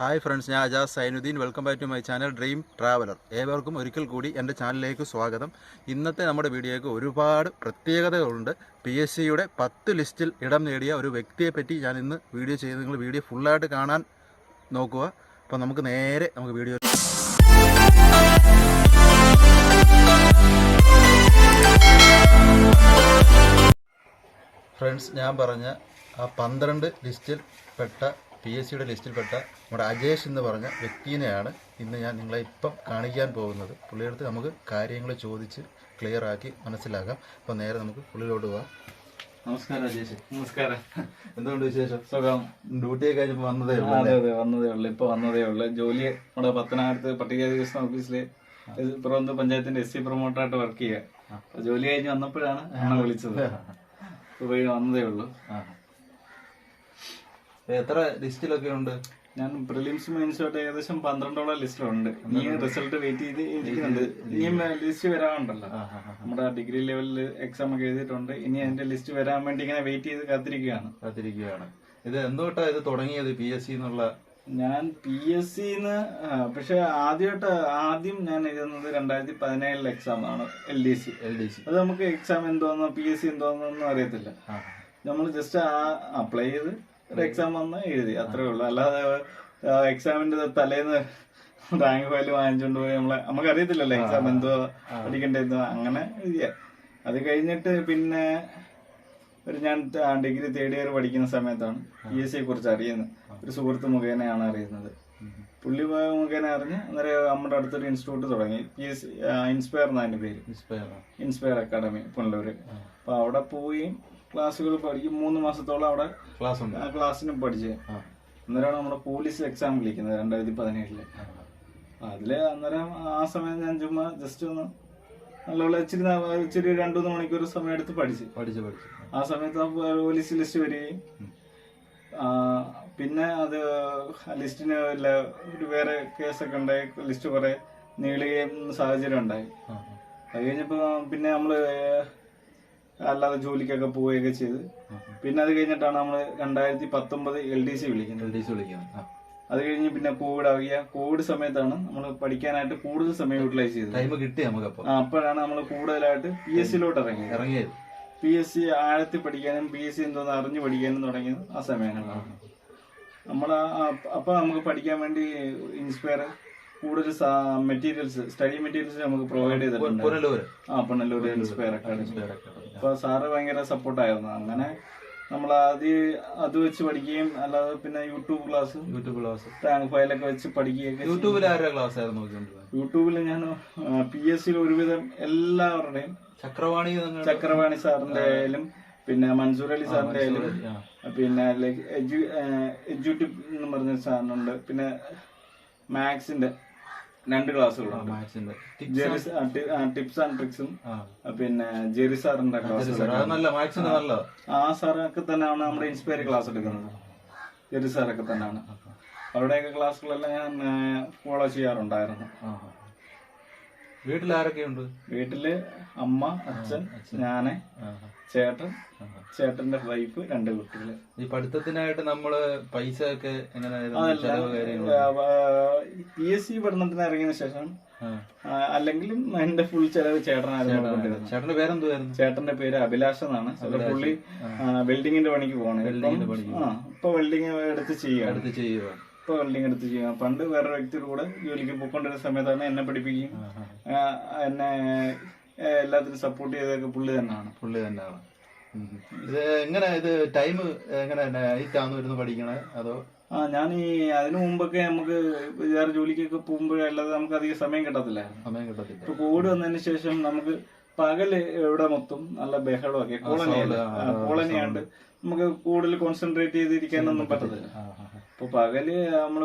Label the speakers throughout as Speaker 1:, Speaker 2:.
Speaker 1: Hi friends ഞാൻ Ajas Zainuddin. Welcome back to my channel dream traveller. ഏവർക്കും ഒരിക്കൽ കൂടി എന്റെ ചാനലിലേക്ക് സ്വാഗതം. ഇന്നത്തെ നമ്മുടെ വീഡിയോയ്ക്ക് ഒരുപാട് പ്രത്യേകതകളുണ്ട്. പി എസ് സിയുടെ പത്ത് ലിസ്റ്റിൽ ഇടം നേടിയ ഒരു വ്യക്തിയെപ്പറ്റി ഞാൻ ഇന്ന് വീഡിയോ ചെയ്ത് നിങ്ങൾ വീഡിയോ ഫുള്ളായിട്ട് കാണാൻ നോക്കുക. അപ്പോൾ നമുക്ക് നേരെ നമുക്ക് വീഡിയോ ഫ്രണ്ട്സ് ഞാൻ പറഞ്ഞ ആ പന്ത്രണ്ട് ലിസ്റ്റിൽ പെട്ട പി എസ് സിയുടെ ലിസ്റ്റിൽപ്പെട്ട നമ്മുടെ അജേഷ് എന്ന് പറഞ്ഞ വ്യക്തിയെയാണ് ഇന്ന് ഞാൻ നിങ്ങളെ ഇപ്പം കാണിക്കാൻ പോകുന്നത്. പുള്ളിയെടുത്ത് നമുക്ക് കാര്യങ്ങൾ ചോദിച്ച് ക്ലിയർ ആക്കി മനസ്സിലാക്കാം. അപ്പോൾ നേരെ നമുക്ക് പുള്ളിയിലോട്ട് പോവാം. നമസ്കാരം അജേഷ്.
Speaker 2: നമസ്കാരം.
Speaker 1: എന്തുകൊണ്ട് വിശേഷം?
Speaker 2: സുഖം.
Speaker 1: ഡ്യൂട്ടി കഴിഞ്ഞപ്പോൾ വന്നതേ ഉള്ളൂ
Speaker 2: അതെ അതെ. വന്നതേ ഉള്ളൂ. ഇപ്പൊ വന്നതേ ഉള്ളു. ജോലി നമ്മുടെ പത്തനാപുരത്ത് പട്ടികജാതി വികസന ഓഫീസിൽ പുറന്ത് പഞ്ചായത്തിന്റെ എസ് സി പ്രൊമോട്ടറായിട്ട് വർക്ക് ചെയ്യുക ജോലി കഴിഞ്ഞ് വന്നപ്പോഴാണ് എന്നെ വിളിച്ചത്. വന്നതേ ഉള്ളു.
Speaker 1: എത്ര ലിസ്റ്റിലൊക്കെ ഉണ്ട്?
Speaker 2: ഞാൻ പ്രിലിംസ് മെയിൻസുമായിട്ട് ഏകദേശം പന്ത്രണ്ടോളം ലിസ്റ്റിലുണ്ട്. നീ റിസൾട്ട് വെയിറ്റ് ചെയ്ത് ഇരിക്കുന്നുണ്ട്. ഇനിയും ലിസ്റ്റ് വരാനുണ്ടല്ലോ
Speaker 1: ആ.
Speaker 2: നമ്മുടെ ഡിഗ്രി ലെവലിൽ എക്സാം ഒക്കെ എഴുതിയിട്ടുണ്ട്. ഇനി അതിന്റെ ലിസ്റ്റ് വരാൻ വേണ്ടി ഇങ്ങനെ വെയിറ്റ് ചെയ്ത് കാത്തിരിക്കുകയാണ്.
Speaker 1: കാത്തിരിക്കുകയാണ്. ഇത് എന്തുകൊണ്ടാണ് ഇത് തുടങ്ങിയത് പി എസ് സി എന്നുള്ള?
Speaker 2: ഞാൻ പി എസ് സിന്ന് പക്ഷെ ആദ്യമായിട്ട് ആദ്യം ഞാൻ എഴുതുന്നത് രണ്ടായിരത്തി പതിനേഴിലെ എക്സാം ആണ് L D C
Speaker 1: L D C
Speaker 2: അത് നമുക്ക് എക്സാം എന്തോന്നോ പി എസ് സി എന്തോന്നൊന്നും അറിയത്തില്ല. നമ്മൾ ജസ്റ്റ് അപ്ലൈ ചെയ്ത് ഒരു എക്സാം വന്ന് എഴുതി. അത്രേ ഉള്ളൂ. അല്ലാതെ എക്സാമിന്റെ തലേന്ന് റാങ്ക് ഫയൽ വാങ്ങിച്ചോണ്ട് പോയി നമ്മളെ നമുക്ക് അറിയത്തില്ലല്ലോ എക്സാം എന്തോ പഠിക്കേണ്ടത് അങ്ങനെ എഴുതിയ. അത് കഴിഞ്ഞിട്ട് പിന്നെ ഒരു ഞാൻ ഡിഗ്രി തേർഡ് ഇയർ പഠിക്കുന്ന സമയത്താണ് പി എസ് സിയെ കുറിച്ച് അറിയുന്നത്. ഒരു സുഹൃത്ത് മുഖേനയാണ് അറിയുന്നത്. പുള്ളി മുഖേന അറിഞ്ഞ് അന്നേരം നമ്മുടെ അടുത്തൊരു ഇൻസ്റ്റിറ്റ്യൂട്ട് തുടങ്ങി. പി എസ് സി ഇൻസ്പയർ എന്നാ അതിന്റെ പേര്.
Speaker 1: ഇൻസ്പയർ
Speaker 2: ഇൻസ്പയർ അക്കാഡമി പുനലൂർ അപ്പൊ അവിടെ പോയി ക്ലാസ്സുകൾ പഠിക്കും. മൂന്ന് മാസത്തോളം അവിടെ
Speaker 1: ക്ലാസ് ഉണ്ട്
Speaker 2: ആ ക്ലാസ്സിന് പഠിച്ച്.
Speaker 1: ആ.
Speaker 2: അന്നേരമാണ് നമ്മുടെ പോലീസ് എക്സാം വിളിക്കുന്നത് രണ്ടായിരത്തി പതിനേഴിൽ അതിൽ അന്നേരം ആ സമയം ഞാൻ ചുമ്മാ ജസ്റ്റ് ഒന്ന് നല്ലപോലെ ഇച്ചിരി ഇച്ചിരി രണ്ടു മൂന്ന് മണിക്കൂർ സമയം എടുത്ത് പഠിച്ച്.
Speaker 1: പഠിച്ചു പഠിച്ചു.
Speaker 2: ആ സമയത്ത് ആ പോലീസ് ലിസ്റ്റ് വരികയും പിന്നെ അത് ലിസ്റ്റിന് വല്ല ഒരു വേറെ കേസൊക്കെ ഉണ്ടായി ലിസ്റ്റ് കുറെ നീളുകയും സാഹചര്യം ഉണ്ടായി. അത് കഴിഞ്ഞപ്പോ പിന്നെ നമ്മൾ അല്ലാതെ ജോലിക്കൊക്കെ പോവുകയൊക്കെ ചെയ്ത്. പിന്നെ അത് കഴിഞ്ഞിട്ടാണ് നമ്മൾ രണ്ടായിരത്തി പത്തൊമ്പത് എൽ ഡി സി വിളിക്കുന്നത്.
Speaker 1: എൽ ഡി സി വിളിക്കുന്നത്.
Speaker 2: അത് കഴിഞ്ഞ് പിന്നെ കോവിഡ് ആവുക കോവിഡ് സമയത്താണ് നമ്മൾ പഠിക്കാനായിട്ട് കൂടുതൽ സമയം യൂട്ടിലൈസ് ചെയ്തത്.
Speaker 1: ടൈം കിട്ടി നമുക്ക്
Speaker 2: അപ്പോൾ അപ്പോഴാണ് നമ്മൾ കൂടുതലായിട്ട് പി എസ് സിയിലോട്ട് ഇറങ്ങിയത്.
Speaker 1: ഇറങ്ങിയത്.
Speaker 2: പി എസ് സി ആഴത്തിൽ പഠിക്കാനും പി എസ് സി എന്തോന്ന് അറിഞ്ഞു പഠിക്കാനും തുടങ്ങിയത് ആ സമയങ്ങളിലാണ്. നമ്മൾ അപ്പൊ നമുക്ക് പഠിക്കാൻ വേണ്ടി ഇൻസ്പയർ കൂടുതൽ മെറ്റീരിയൽസ് സ്റ്റഡി മെറ്റീരിയൽസ് നമുക്ക് പ്രൊവൈഡ് ചെയ്തിട്ടുണ്ട്. ആ പൊന്നല്ലൂർ ഇൻസ്പയർ അക്കാഡമി അപ്പൊ സാറ് ഭയങ്കര സപ്പോർട്ടായിരുന്നു. അങ്ങനെ നമ്മൾ ആദ്യം അത് വെച്ച് പഠിക്കുകയും അല്ലാതെ പിന്നെ YouTube class
Speaker 1: YouTube class
Speaker 2: tank ഫയലൊക്കെ വെച്ച് പഠിക്കുകയൊക്കെ
Speaker 1: യൂട്യൂബിൽ ആരുടെ ക്ലാസ് ആയിരുന്നു നോക്കിക്കൊണ്ടിരുന്നത്?
Speaker 2: യൂട്യൂബിൽ ഞാൻ പി എസ് സിയിൽ ഒരുവിധം എല്ലാവരുടെയും
Speaker 1: ചക്രവാണി
Speaker 2: ചക്രവാണി സാറിന്റെ ആയാലും പിന്നെ മൻസൂർ അലി സാറിന്റെ ആയാലും പിന്നെ ലൈക്ക് എജ്യൂ എജ്യൂട്ടിവ് എന്ന് പറഞ്ഞ സാറിനുണ്ട്. പിന്നെ മാത്സിന്റെ രണ്ട് ക്ലാസ്സുകളുണ്ട്. ജെറി ടിപ്സ് ആൻഡ് ട്രിക്സും പിന്നെ ജെറി സാറിന്റെ ക്ലാസ് ആ സാറൊക്കെ തന്നെയാണ് നമ്മുടെ ഇൻസ്പയർ ക്ലാസ് എടുക്കുന്നത്. ജെറി സാറൊക്കെ തന്നെയാണ്. അവിടെയൊക്കെ ക്ലാസ്സുകളെല്ലാം ഞാൻ ഫോളോ ചെയ്യാറുണ്ടായിരുന്നു.
Speaker 1: വീട്ടിൽ ആരൊക്കെയുണ്ട്
Speaker 2: വീട്ടിൽ അമ്മ അച്ഛൻ
Speaker 1: ഞാൻ
Speaker 2: ചേട്ടൻ ചേട്ടന്റെ വൈഫ് രണ്ട് കുട്ടികൾ.
Speaker 1: ഈ പഠിത്തത്തിനായിട്ട് നമ്മൾ പൈസ ഒക്കെ
Speaker 2: പി എസ് സി പഠനത്തിന് ഇറങ്ങിയതിനു ശേഷം അല്ലെങ്കിലും എന്റെ ഫുൾ ചെലവ് ചേട്ടനായിരുന്നു.
Speaker 1: ചേട്ടന്റെ പേരെന്തുവായിരുന്നു?
Speaker 2: ചേട്ടന്റെ പേര് അഭിലാഷ് എന്നാണ്. പുള്ളി വെൽഡിങ്ങിന്റെ പണിക്ക് പോകണം
Speaker 1: വെൽഡിങ്ങിന്റെ പണി
Speaker 2: ആ ഇപ്പൊ വെൽഡിങ് എടുത്ത് ചെയ്യുക
Speaker 1: എടുത്ത് ചെയ്യുക
Speaker 2: ഇപ്പൊ വെൽഡിങ് എടുത്ത് ചെയ്യാം പണ്ട് വേറെ വ്യക്തിയുടെ കൂടെ ജോലിക്ക് പോയിക്കൊണ്ടിരുന്ന സമയത്താണ് എന്നെ പഠിപ്പിക്കുകയും എന്നെ എല്ലാത്തിനും സപ്പോർട്ട് ചെയ്തൊക്കെ പുള്ളി തന്നെയാണ്.
Speaker 1: പുള്ളി തന്നെയാണ്. ഇത് എങ്ങനെ ഇത് ടൈം എങ്ങനെ നൈറ്റ് ഇരുന്ന് പഠിക്കണേ? അതോ?
Speaker 2: ആ ഞാൻ ഈ അതിനു മുമ്പൊക്കെ നമുക്ക് വേറെ ജോലിക്കൊക്കെ പോകുമ്പോഴല്ലാതെ നമുക്ക് അധികം സമയം കിട്ടത്തില്ല
Speaker 1: സമയം കിട്ടത്തില്ല.
Speaker 2: ഇപ്പൊ കോവിഡ് വന്നതിന് ശേഷം നമുക്ക് പകൽ എവിടെ മൊത്തം നല്ല ബഹളമൊക്കെ. കോളനിയാണ് കോളനിയാണ്ട് നമുക്ക് കൂടുതൽ കോൺസെൻട്രേറ്റ് ചെയ്തിരിക്കാനൊന്നും പറ്റത്തില്ല. അപ്പൊ പകൽ നമ്മൾ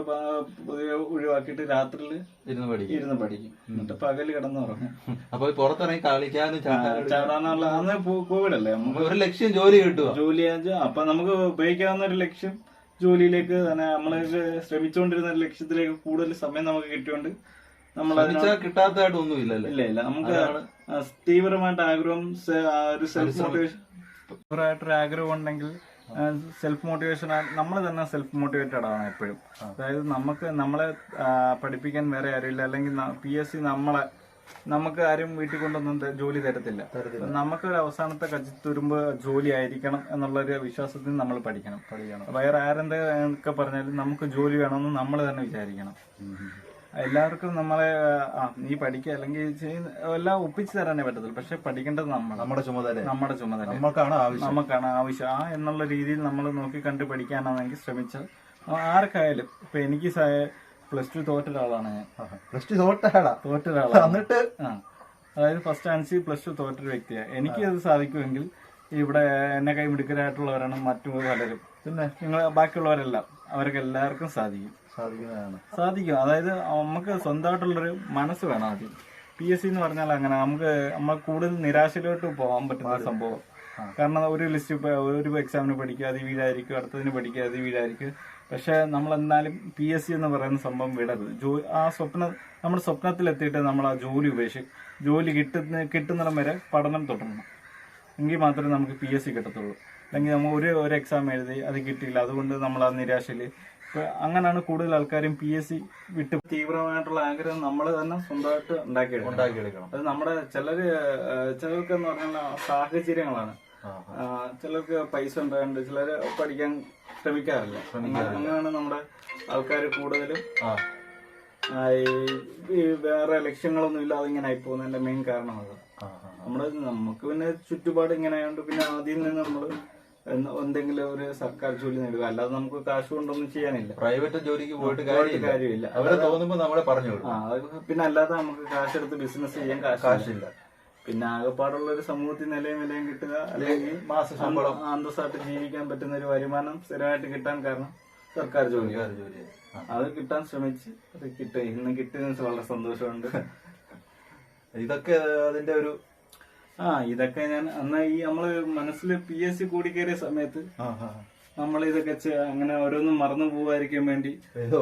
Speaker 2: പൊതുവെ ഒഴിവാക്കിയിട്ട് രാത്രിയിൽ
Speaker 1: ഇരുന്ന് പഠിക്കും.
Speaker 2: ഇരുന്ന് പഠിക്കും. എന്നിട്ട് പകൽ കിടന്നുറങ്ങും.
Speaker 1: അപ്പൊ പുറത്തിറങ്ങി കളിക്കാനും ചാടാന്നുള്ള
Speaker 2: ചാടാനുള്ള അന്ന് കോവിഡ് അല്ലേ നമുക്ക്
Speaker 1: ഒരു ലക്ഷ്യം ജോലി കിട്ടുക
Speaker 2: ജോലി അപ്പൊ നമുക്ക് ഉപയോഗിക്കാവുന്ന ഒരു ലക്ഷ്യം ജോലിയിലേക്ക് തന്നെ നമ്മൾ ശ്രമിച്ചുകൊണ്ടിരുന്ന ഒരു ലക്ഷ്യത്തിലേക്ക് കൂടുതൽ സമയം നമുക്ക് കിട്ടിയോണ്ട് നമ്മൾ
Speaker 1: കിട്ടാത്തതായിട്ട് ഒന്നും ഇല്ലല്ലേ?
Speaker 2: ഇല്ല ഇല്ല. നമുക്ക് തീവ്രമായിട്ട് ആഗ്രഹം ഒരു സെൽഫ് മോട്ടിവേഷൻ തീവ്രമായിട്ടൊരു ആഗ്രഹം ഉണ്ടെങ്കിൽ സെൽഫ് മോട്ടിവേഷൻ നമ്മൾ തന്നെ സെൽഫ് മോട്ടിവേറ്റഡ് ആണ് എപ്പോഴും അതായത് നമുക്ക് നമ്മളെ പഠിപ്പിക്കാൻ വേറെ ആരുമില്ല. അല്ലെങ്കിൽ പി എസ് സി നമ്മളെ നമുക്ക് ആരും വീട്ടിൽ കൊണ്ടൊന്നും ജോലി തരത്തില്ല. നമുക്ക് ഒരു അവസാനത്തെ കച്ചിത്തുരുമ്പ് ജോലി ആയിരിക്കണം എന്നുള്ളൊരു വിശ്വാസത്തിൽ നമ്മൾ പഠിക്കണം. വേറെ ആരെന്തൊക്കെ പറഞ്ഞാലും നമുക്ക് ജോലി വേണമെന്ന് നമ്മൾ തന്നെ വിചാരിക്കണം. എല്ലാവർക്കും നമ്മളെ ആ നീ പഠിക്കുക അല്ലെങ്കിൽ എല്ലാം ഒപ്പിച്ചു തരാനേ പറ്റത്തുള്ളൂ. പക്ഷെ പഠിക്കേണ്ടത് നമ്മൾ
Speaker 1: നമ്മുടെ ചുമതല
Speaker 2: നമ്മുടെ ചുമതല
Speaker 1: നമ്മൾക്കാണ് ആവശ്യം.
Speaker 2: നമുക്കാണ് ആവശ്യം. ആ എന്നുള്ള രീതിയിൽ നമ്മൾ നോക്കി കണ്ട് പഠിക്കാനാണെങ്കിൽ ശ്രമിച്ചാൽ ആർക്കായാലും ഇപ്പൊ എനിക്ക് പ്ലസ് ടു തോറ്റ ഒരാളാണ് ഞാൻ.
Speaker 1: പ്ലസ് ടു തോറ്റ
Speaker 2: തോറ്റ ഒരാളാണ്.
Speaker 1: എന്നിട്ട്?
Speaker 2: ആ. അതായത് ഫസ്റ്റ് ആൻസി പ്ലസ് ടു തോറ്റൊരു വ്യക്തിയാണ് എനിക്ക് അത് സാധിക്കുമെങ്കിൽ ഇവിടെ എന്നെ കൈ മിടുക്കരായിട്ടുള്ളവരാണ് മറ്റു പലരും.
Speaker 1: പിന്നെ?
Speaker 2: നിങ്ങൾ ബാക്കിയുള്ളവരെല്ലാം അവർക്ക് എല്ലാവർക്കും സാധിക്കും.
Speaker 1: സാധിക്കുന്നതാണ്.
Speaker 2: സാധിക്കും. അതായത് നമുക്ക് സ്വന്തമായിട്ടുള്ളൊരു മനസ്സ് വേണം ആദ്യം. പി എസ് സി എന്ന് പറഞ്ഞാൽ അങ്ങനെ നമുക്ക് നമ്മൾ കൂടുതൽ നിരാശയിലോട്ട് പോകാൻ പറ്റുന്ന സംഭവം. കാരണം ഒരു ലിസ്റ്റ് ഒരു എക്സാമിന് പഠിക്കുക അത് വീഴായിരിക്കും അടുത്തതിന് പഠിക്കുക അത് വീഴായിരിക്കും പക്ഷെ നമ്മൾ എന്നാലും പി എസ് സി എന്ന് പറയുന്ന സംഭവം വിടരുത്. ജോ ആ സ്വപ്ന നമ്മുടെ സ്വപ്നത്തിലെത്തിയിട്ട് നമ്മൾ ആ ജോലി ഉപേക്ഷിച്ച് ജോലി കിട്ടുന്ന കിട്ടുന്നിടം വരെ പഠനം തുടരണം എങ്കിൽ മാത്രമേ നമുക്ക് പി എസ് സി കിട്ടത്തുള്ളൂ. അല്ലെങ്കിൽ നമ്മൾ ഒരു ഒരു എക്സാം എഴുതി അത് കിട്ടിയില്ല. അതുകൊണ്ട് നമ്മൾ ആ നിരാശയിൽ അങ്ങനെയാണ് കൂടുതൽ ആൾക്കാരും പി എസ് സി വിട്ട് തീവ്രമായിട്ടുള്ള ആഗ്രഹം നമ്മൾ തന്നെ സ്വന്തമായിട്ട് ഉണ്ടാക്കിയെടുക്കണം.
Speaker 1: ഉണ്ടാക്കിയെടുക്കണം.
Speaker 2: അത് നമ്മുടെ ചിലര് ചിലർക്ക് എന്ന് പറഞ്ഞാൽ സാഹചര്യങ്ങളാണ്. ചിലർക്ക് പൈസ ഉണ്ടാകുന്നുണ്ട് ചിലര് പഠിക്കാൻ ശ്രമിക്കാറില്ല. അങ്ങനെ- അങ്ങനെയാണ് നമ്മുടെ ആൾക്കാർ കൂടുതലും ഈ- വേറെ ലക്ഷ്യങ്ങളൊന്നും ഇല്ലാതെ ഇങ്ങനെ ആയി പോകുന്നതിന്റെ മെയിൻ കാരണം അത്. നമ്മുടെ നമുക്ക് പിന്നെ ചുറ്റുപാട് ഇങ്ങനെ ആയതുകൊണ്ട് പിന്നെ ആദ്യം നിന്ന് നമ്മൾ എന്തെങ്കിലും ഒരു സർക്കാർ ജോലി നേടുക. അല്ലാതെ നമുക്ക് കാശ് കൊണ്ടൊന്നും ചെയ്യാനില്ല.
Speaker 1: പ്രൈവറ്റ് ജോലിക്ക് പോയിട്ട് കാര്യമില്ല. അവരെ തോന്നുമ്പോ നമ്മളെ പറഞ്ഞു
Speaker 2: പിന്നെ അല്ലാതെ നമുക്ക് കാശ് എടുത്ത് ബിസിനസ് ചെയ്യാൻ
Speaker 1: കാശില്ല.
Speaker 2: പിന്നെ ആകെപ്പാടുള്ള ഒരു സമൂഹത്തിൽ നിലയും വിലയും കിട്ടുക അല്ലെങ്കിൽ
Speaker 1: മാസ ശമ്പളം.
Speaker 2: അന്തസ്സായിട്ട് ജീവിക്കാൻ പറ്റുന്ന ഒരു വരുമാനം സ്ഥിരമായിട്ട് കിട്ടാൻ കാരണം സർക്കാർ ജോലി അത് കിട്ടാൻ ശ്രമിച്ച് അത് കിട്ടുക. ഇന്ന് കിട്ടിയതിന് വളരെ സന്തോഷമുണ്ട്.
Speaker 1: ഇതൊക്കെ അതിന്റെ ഒരു
Speaker 2: ആ ഇതൊക്കെ ഞാൻ അന്ന് ഈ നമ്മൾ മനസ്സിൽ പി എസ് സി കൂടി കയറിയ സമയത്ത്. നമ്മൾ ഇതൊക്കെ അങ്ങനെ ഓരോന്നും മറന്നു പോകാതിരിക്കാൻ വേണ്ടി.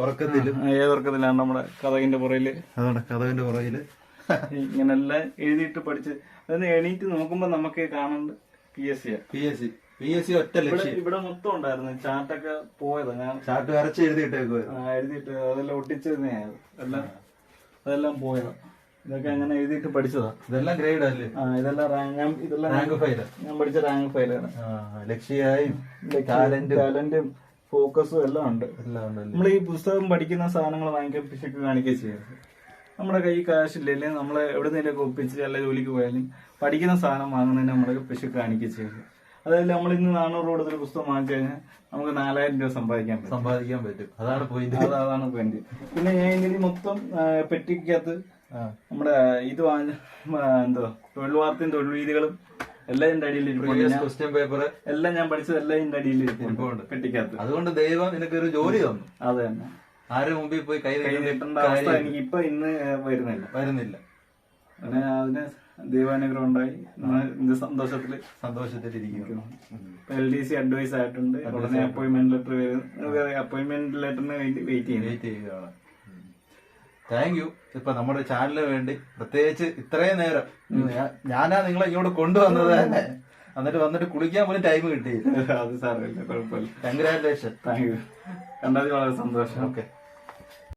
Speaker 1: ഉറക്കത്തിലും.
Speaker 2: ഏതൊർക്കത്തിലാണ് നമ്മുടെ കഥകിന്റെ പുറയിൽ?
Speaker 1: അതാണ് പുറയിൽ.
Speaker 2: ഇങ്ങനെല്ലാം എഴുതിയിട്ട് പഠിച്ച് അതൊന്ന് എണീറ്റ് നോക്കുമ്പോ നമുക്ക് കാണുന്നുണ്ട് P S C
Speaker 1: P S C P S C ഒറ്റ
Speaker 2: ഇവിടെ
Speaker 1: ലക്ഷ്യം.
Speaker 2: ഇവിടെ മൊത്തം ഉണ്ടായിരുന്നു ചാട്ടൊക്കെ പോയത്. ഞാൻ
Speaker 1: ചാർട്ട് വരച്ച് എഴുതിയിട്ടേക്കുവായിരുന്നു.
Speaker 2: എഴുതിയിട്ട് അതെല്ലാം ഒട്ടിച്ചത് അതെല്ലാം അതെല്ലാം പോയതാ. ഇതൊക്കെ അങ്ങനെ എഴുതിയിട്ട് പഠിച്ചതാ.
Speaker 1: ഇതെല്ലാം ഗ്രേഡ് അല്ലേ?
Speaker 2: ആ ഇതെല്ലാം റാങ്ക് ഇതെല്ലാം
Speaker 1: റാങ്ക് ഫയൽ
Speaker 2: ഞാൻ പഠിച്ച റാങ്ക് ഫയലാണ്
Speaker 1: ലക്ഷ്യായും ടാലന്റ്
Speaker 2: ടാലന്റും ഫോക്കസും എല്ലാം ഉണ്ട്.
Speaker 1: എല്ലാം ഉണ്ട്
Speaker 2: നമ്മൾ ഈ പുസ്തകം പഠിക്കുന്ന സാധനങ്ങൾ വാങ്ങിക്കാൻ പിശക്ക് കാണിക്കുകയും ചെയ്യും നമ്മുടെ കൈ കാശില്ലേ നമ്മൾ എവിടെന്നെങ്കിലൊക്കെ ഒപ്പിച്ച് അല്ല ജോലിക്ക് പോയാലും പഠിക്കുന്ന സാധനം വാങ്ങുന്നതിന് നമ്മുടെ പിശക്ക് കാണിക്കുകയും ചെയ്യും അതായത് നമ്മൾ ഇന്ന് നാനൂറ് രൂപ കൊടുത്തൊരു പുസ്തകം വാങ്ങിച്ചു കഴിഞ്ഞാൽ നമുക്ക് നാലായിരം രൂപ സമ്പാദിക്കാൻ പറ്റും.
Speaker 1: സമ്പാദിക്കാൻ പറ്റും. അതാണ് പോയിന്റ്
Speaker 2: അത് അതാണ് പോയിന്റ് പിന്നെ ഞാൻ ഇതിൽ മൊത്തം പെട്ടിക്കകത്ത് നമ്മുടെ ഇത് എന്തോ തൊഴിൽ വാർത്തയും തൊഴിൽ രീതികളും എല്ലാം എന്റെ അടിയിൽ
Speaker 1: ക്വസ്റ്റ്യൻ പേപ്പർ
Speaker 2: എല്ലാം ഞാൻ പഠിച്ചത് എല്ലാം എന്റെ അടിയിൽ ഇരിപ്പുണ്ട്. പെട്ടിക്കകത്ത്.
Speaker 1: അതുകൊണ്ട് ദൈവം എനിക്ക് ഒരു ജോലി തന്നു.
Speaker 2: അത് തന്നെ.
Speaker 1: ആരും മുമ്പിൽ പോയി കൈ നീട്ടേണ്ട
Speaker 2: അവസ്ഥ എനിക്ക് ഇപ്പൊ ഇന്ന് വരുന്നില്ല.
Speaker 1: വരുന്നില്ല.
Speaker 2: അങ്ങനെ അതിന് ദൈവാനുഗ്രഹം ഉണ്ടായി. ഇന്ന് സന്തോഷത്തിൽ
Speaker 1: സന്തോഷത്തിലിരിക്കുന്നു
Speaker 2: എൽ ഡി സി അഡ്വൈസ് ആയിട്ടുണ്ട്. ഉടനെ അപ്പോയിന്റ്മെന്റ് ലെറ്റർ വരും. അപ്പോയിന്റ്മെന്റ് ലെറ്ററിന് വേണ്ടി വെയിറ്റ് ചെയ്യുന്നു.
Speaker 1: വെയിറ്റ് ചെയ്യുകയാണ്. താങ്ക് യു ഇപ്പൊ നമ്മുടെ ചാനലിന് വേണ്ടി പ്രത്യേകിച്ച് ഇത്രയും നേരം ഞാനാ നിങ്ങളെ ഇങ്ങോട്ട് കൊണ്ടുവന്നത് തന്നെ. എന്നിട്ട് വന്നിട്ട് കുളിക്കാൻ പോലും ടൈം കിട്ടിയില്ല.
Speaker 2: അത് സാരമില്ല കുഴപ്പമില്ല.
Speaker 1: കൺഗ്രാറ്റുലേഷൻ
Speaker 2: താങ്ക് യു കണ്ടതിൽ വളരെ സന്തോഷം.
Speaker 1: ഓക്കെ